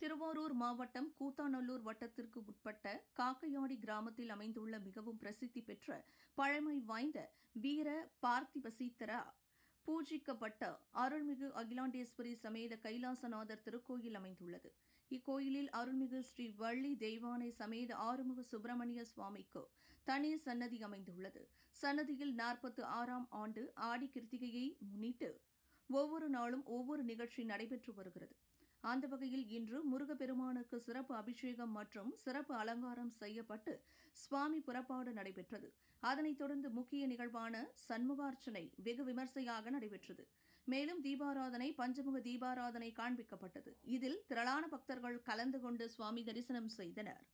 திருவாரூர் மாவட்டம் கூத்தாநல்லூர் வட்டத்திற்கு உட்பட்ட காக்கையாடி கிராமத்தில் அமைந்துள்ள மிகவும் பிரசித்தி பெற்ற பழமை வாய்ந்த வீர பார்த்திபசீத்தரா பூஜிக்கப்பட்ட அருள்மிகு அகிலாண்டேஸ்வரி சமேத கைலாசநாதர் திருக்கோயில் அமைந்துள்ளது. இக்கோயிலில் அருள்மிகு ஸ்ரீ வள்ளி தெய்வானை சமேத ஆறுமுக சுப்பிரமணிய சுவாமிக்கு தனி சன்னதி அமைந்துள்ளது. சன்னதியில் நாற்பத்து ஆறாம் ஆண்டு ஆடி கிருத்திகையை முன்னிட்டு ஒவ்வொரு நாளும் ஒவ்வொரு நிகழ்ச்சி நடைபெற்று வருகிறது. அந்த வகையில் இன்று முருகப்பெருமானுக்கு சிறப்பு அபிஷேகம் மற்றும் சிறப்பு அலங்காரம் செய்யப்பட்டு சுவாமி புறப்பாடு நடைபெற்றது. அதனைத் தொடர்ந்து முக்கிய நிகழ்வான சண்முகார்ச்சனை வெகு விமர்சையாக நடைபெற்றது. மேலும் தீபாராதனை பஞ்சமுக தீபாராதனை காண்பிக்கப்பட்டது. இதில் திரளான பக்தர்கள் கலந்து கொண்டு சுவாமி தரிசனம் செய்தனர்.